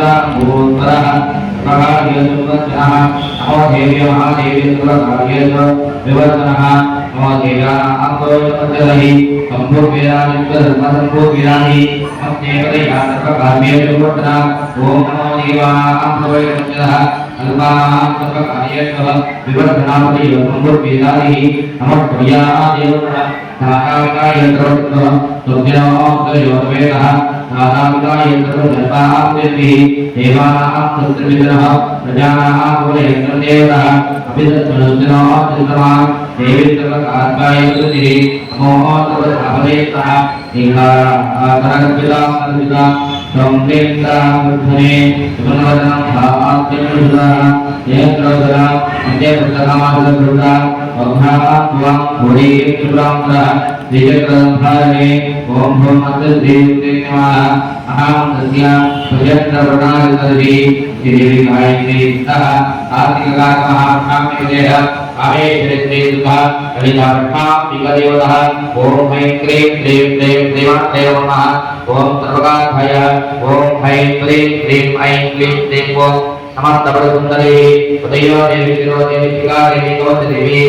गोत्रः महादेवः नमो देवी महादेवेन्द्र भाग्येन्द्र विवर्धनः नमो देव्याः अम्बोजपञ्चदहि अम्बोगिरानिश्वधर्मसम्भोगिरानि अस्नेकदयातककाव्येन्द्रवर्धनः ॐ नमो देवाः अम्बोजपञ्चदः अल्पान्तककार्येश्वर विवर्धनापति सम्भोगिरानिः नमः प्रियाः देवः धाराविकायन्त्रवत्नः तुभ्याः वेदः ఆదాముగాయంతో సర్వాహి దేవానాం సృష్టిమిత్రః ప్రజానాం పురయంత్రదేవః అభిదత్మనుజనో చింతమాన్ దేవిత్రవక ఆత్మాయంత్రి మోహోత్వ ब्रह्मात्वं भूरिं ब्रह्मः ॐ भूमन्तदेवते नमः अहं तस्यां सुजत्रप्रणादितर्वी श्रीदेवी गायत्री सः आर्थिककारमहात्माविजयः ऐं नमस्तपरसुन्दरे उदयो देवि शिरो देवि शिखा देवि गोत्रदेवी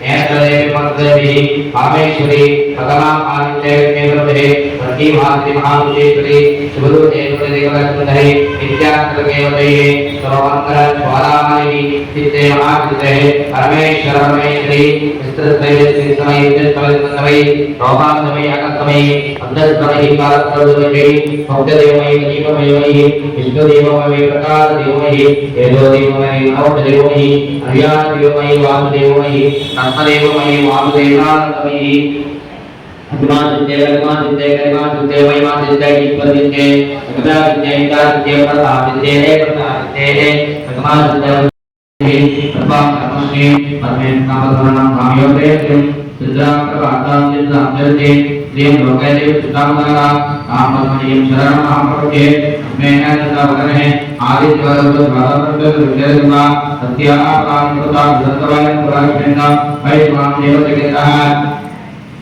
नेत्रदेवि मन्ददेवी कामेश्वरी भगवान् आदित्येवदेवते वन्दी देवी महामुजेश्वरी देवी देवते देवलक्ष्मणरे विद्यान्तर्गेवते सर्वमंगल स्वारामायि चित्ते महाचित्ते परमेश्वर परमेश्वरी विस्तृतदेवी समय विस्तृतमय रोमांसमय अकस्मय अंधस्मय कालस्मय भक्तदेवमय दीपमय विष्णुदेवमय प्रकाशदेवमय तेजोदेवमय नवदेवमय हरियादेवमय वासुदेवमय नर्मदेवमय वासुदेवानंदमय अभिमादित्ये अभिमादित्ये गरिमादित्ये वैमादित्ये ईश्वरित्ये उदादित्ये इदादित्ये प्रतादित्ये हे प्रतादित्ये भगवादित्ये प्रपाकर्मणे परमे कामधनानां कामयोगे सिद्धाकवातां सिद्धांतर्ते देव लोकैदेव सुदामरा आपद्मणियं शरणं आपरुके मेना तथा वगने आदित्यवरतो भगवतो विजयमा सत्यापान कृता भगवतवान पुराणेन वै माँ देवते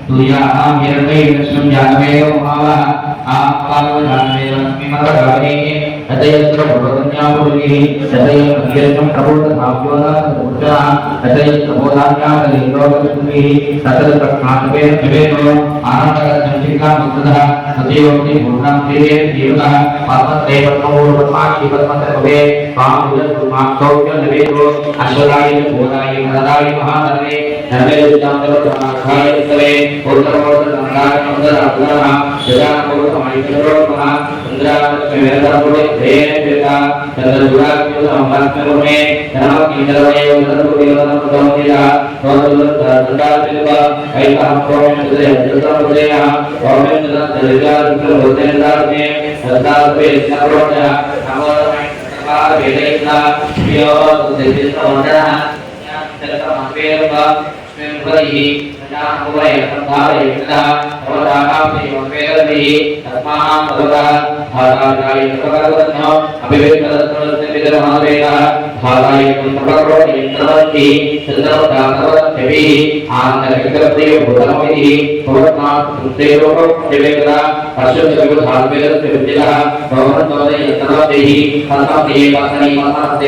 अभिरुद्धमनित्यैकानो नन्दस्वरान्तरादष्टामितोस्ताकर्णे ईश्वरं प्रभुगां नामिकते देव मनसाकां प्रोदन्तवान् प्रसुतमहि पशूनां पूर्वचेतवान् दत्वा कर्तमेव प्रजा भूतमेव समानः तन्मय कुले मातां पद्मकारिणः अपजत् विक्लारिका गृहे तथा देवी मातस्ते मातरे कुले आत्रां एकदिनं ीला पद्मालिनी तुर्याम्नां विरणे जातवेदमः आद्रां सुतरिमालिनी तुर्यां विरणे लक्ष्मं जातवेदमः आपालजातवेदमस्मिमरगणे तदयत्र भगवन्यापुरुषिः तदयत्र प्रबोधभाव्योनाथपुरुषः तदयत्र बोधान्याकलिङ्गोगलक्ष्मीः ततः प्रज्ञातवेन विवेको आनन्दगच्छन्तिका मुक्तः तदेवति भूतां देवे देवतः पार्वते अश्वदाय भूताय भरदाय महाधर्मे धर्मे दुर्गान्तरोत्तमार्थाय उत्तमे उत्तरोत्तरमङ्गारमन्दराधनः जगानपूर्वमायिकरोत्तमः इन्द्रावत्मेरदापुरे प्रेता तदुराग्योतमवात्मकुर्मे धनमकीन्द्रवयो धनपुरेवनप्रदमोदिरा त्वदुर्दण्डादिवा ऐताहप्रोमेन्द्रयः ओमेन्द्रदर्गादिकरोतेन्द्राग्ने सदापे नरोदः नमो स्नप्रोणः नमोदमय वेदैना प्रियो सुदिष्टमण्डलः चलतमपेर्व स्वेर्वैः प्रजामुवय संधारयितः भवताकाप्तिमपेरभिः तस्माः भगवतः भागाय ంద్రవతి చంద్రవతానవద్భి ఆంతరికృతయ భూతమితి పూర్ణాత్మేవేద పశ్చుధాన్వేదస్య విద్యల భవనోదయ చంద్రవతి పద్మతే వాసనీ మనస్తే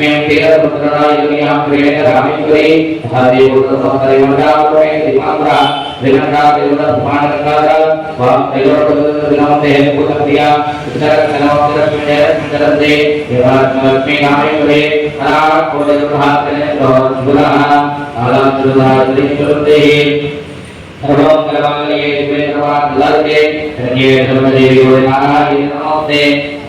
वेंकटेन रुद्रनायनिया प्रेण रामेश्वरी हरे गुरु समतरे मंडापुरे दिमांग्रा विलंगा देवता समान गंगाधर वाम देवर गुरु विलंबते हैं पुत्रतिया इतर सनोतर पिंडर पिंडरंदे यवात्मत्मे रामेश्वरी हरा कोटे दुर्भातने दोष बुला आलम दुर्भातने दुर्दे सर्वं कलवाले वेदवान लगे रंगे धर्मदेवी और नारायण नमस्ते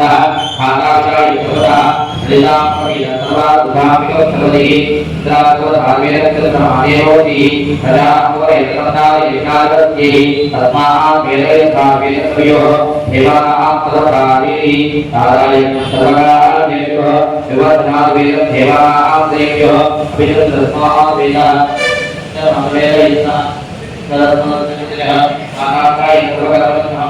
तथा योगे सदातिः तस्मात् आगायतः तस्मात् सर्वकर्मवेदयतः धाराविदाय सर्वकर्मणः इन्द्रात् सर्वदा भवेदिकः आकाशाय सर्वदा श्रीरामपि सर्वात्मापितो सर्वदिः इन्द्रात् सर्वधार्मेणकृतमानेहोति तदा मोरे सर्वदाय एकादस्यै तस्मात् वेदयथा वेदत्रयोः देवानां सर्वकार्यैः नारायण सर्वकार्येभ्यो विवर्धनात् वेदं देवानां देव्यो विदुर्तस्मात् वेदः वेदयथा आकाशाय सर्वकर्मणः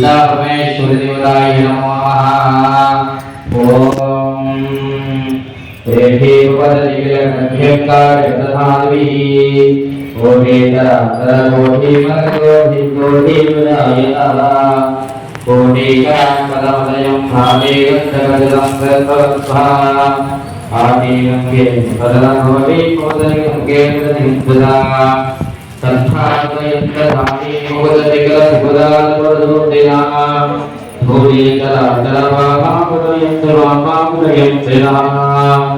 పరమేశ్వరి దేవతాయ నమో నమః ఓం हेठेपदति विलग्नभ्यङ्कारयतधावी कोटेतरान्तरकोटिमलकोटिकोटिमुदायतः कोटेकरां पदमदयं भावेगन्तगजलं सर्वस्वः आदिगङ्गे पदलं भवति कोदरिगङ्गे प्रतिहिन्ददा तद्धातयन्तधामी मोदतिकलसुपदालपदोर्दिनाः भूरिकरान्तरवामापुरयन्तरामापुरयन्त्रिणाः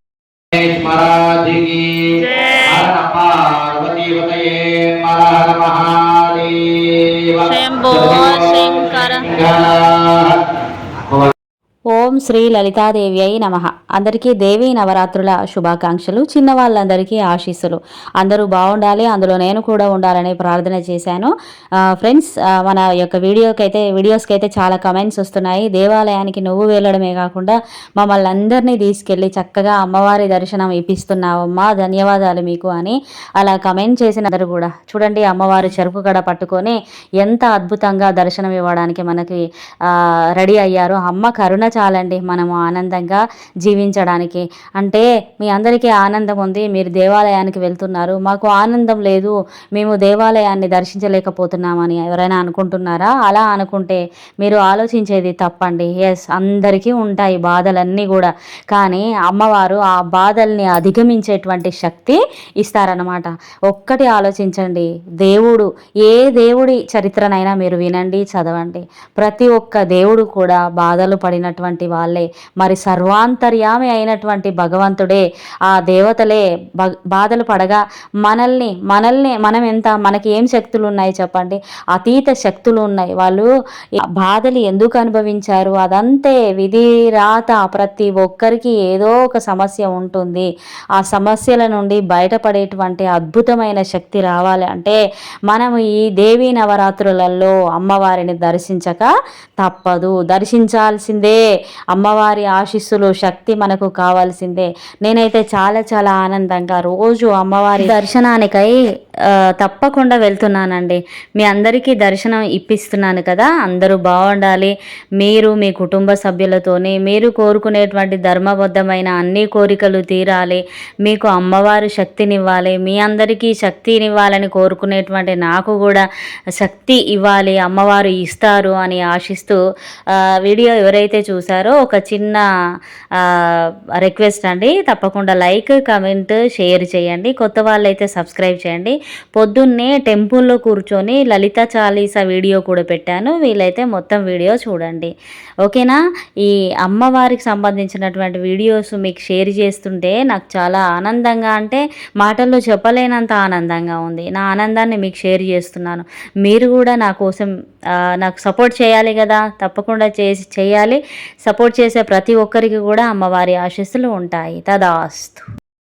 శ్రీ లలితాదేవి అయి నమ. అందరికీ దేవీ నవరాత్రుల శుభాకాంక్షలు. చిన్న వాళ్ళందరికీ ఆశీస్సులు. అందరూ బాగుండాలి అందులో నేను కూడా ఉండాలని ప్రార్థన చేశాను. ఫ్రెండ్స్ మన యొక్క వీడియోకి అయితే వీడియోస్కి అయితే చాలా కమెంట్స్ వస్తున్నాయి. దేవాలయానికి నువ్వు వెళ్ళడమే కాకుండా మమ్మల్ని అందరినీ తీసుకెళ్ళి చక్కగా అమ్మవారి దర్శనం ఇప్పిస్తున్నావమ్మా ధన్యవాదాలు మీకు అని అలా కమెంట్ చేసిన అందరూ కూడా. చూడండి అమ్మవారు చెరుకు గడ పట్టుకొని ఎంత అద్భుతంగా దర్శనం ఇవ్వడానికి మనకి రెడీ అయ్యారు. అమ్మ కరుణ చాలండి. మనము ఆనందంగా జీవించడానికి. అంటే మీ అందరికీ ఆనందం ఉంది మీరు దేవాలయానికి వెళ్తున్నారు. మాకు ఆనందం లేదు మేము దేవాలయాన్ని దర్శించలేకపోతున్నామని ఎవరైనా అనుకుంటున్నారా? అలా అనుకుంటే మీరు ఆలోచించేది తప్పండి. ఎస్ అందరికీ ఉంటాయి బాధలన్నీ కూడా. కానీ అమ్మవారు ఆ బాధల్ని అధిగమించేటువంటి శక్తి ఇస్తారనమాట ఒక్కటి ఆలోచించండి దేవుడు ఏ దేవుడి చరిత్రనైనా మీరు వినండి చదవండి. ప్రతి ఒక్క దేవుడు కూడా బాధలు పడినటువంటి వాళ్ళే. మరి సర్వాంతర్యామి అయినటువంటి భగవంతుడే ఆ దేవతలే బ- బాధలు పడగా మనల్ని మనల్ని మనం ఎంత మనకి ఏం శక్తులు ఉన్నాయి చెప్పండి? అతీత శక్తులు ఉన్నాయి వాళ్ళు బాధలు ఎందుకు అనుభవించారు? అదంతే విధి రాత ప్రతి ఒక్కరికి ఏదో ఒక సమస్య ఉంటుంది. ఆ సమస్యల నుండి బయటపడేటువంటి అద్భుతమైన శక్తి రావాలి అంటే మనము ఈ దేవీ నవరాత్రులలో అమ్మవారిని దర్శించక తప్పదు. దర్శించాల్సిందే. అమ్మవారి ఆశీస్సులు శక్తి మనకు కావాల్సిందే. నేనైతే చాలా చాలా ఆనందంగా రోజు అమ్మవారి దర్శనానికై తప్పకుండా వెళ్తున్నానండి. మీ అందరికీ దర్శనం ఇప్పిస్తున్నాను కదా అందరూ బాగుండాలి. మీరు మీ కుటుంబ సభ్యులతోని మీరు కోరుకునేటువంటి ధర్మబద్ధమైన అన్ని కోరికలు తీరాలి. మీకు అమ్మవారు శక్తినివ్వాలి. మీ అందరికీ శక్తినివ్వాలని కోరుకునేటువంటి నాకు కూడా శక్తి ఇవ్వాలి అమ్మవారు ఇస్తారు అని ఆశిస్తూ వీడియో ఎవరైతే చూసారో ఒక చిన్న రిక్వెస్ట్ అండి. తప్పకుండా లైక్ కమెంట్ షేర్ చేయండి. కొత్త వాళ్ళైతే సబ్స్క్రైబ్ చేయండి. పొద్దున్నే టెంపుల్లో కూర్చొని లలిత చాలీసా వీడియో కూడా పెట్టాను. వీలైతే మొత్తం వీడియో చూడండి. ఓకేనా? ఈ అమ్మవారికి సంబంధించినటువంటి వీడియోస్ మీకు షేర్ చేస్తుంటే నాకు చాలా ఆనందంగా అంటే మాటల్లో చెప్పలేనంత ఆనందంగా ఉంది. నా ఆనందాన్ని మీకు షేర్ చేస్తున్నాను. మీరు కూడా నా కోసం నాకు సపోర్ట్ చేయాలి కదా తప్పకుండా చేసి చేయాలి. సపోర్ట్ చేసే ప్రతి ఒక్కరికి కూడా అమ్మవారి ఆశీస్సులు ఉంటాయి. తదాస్తు.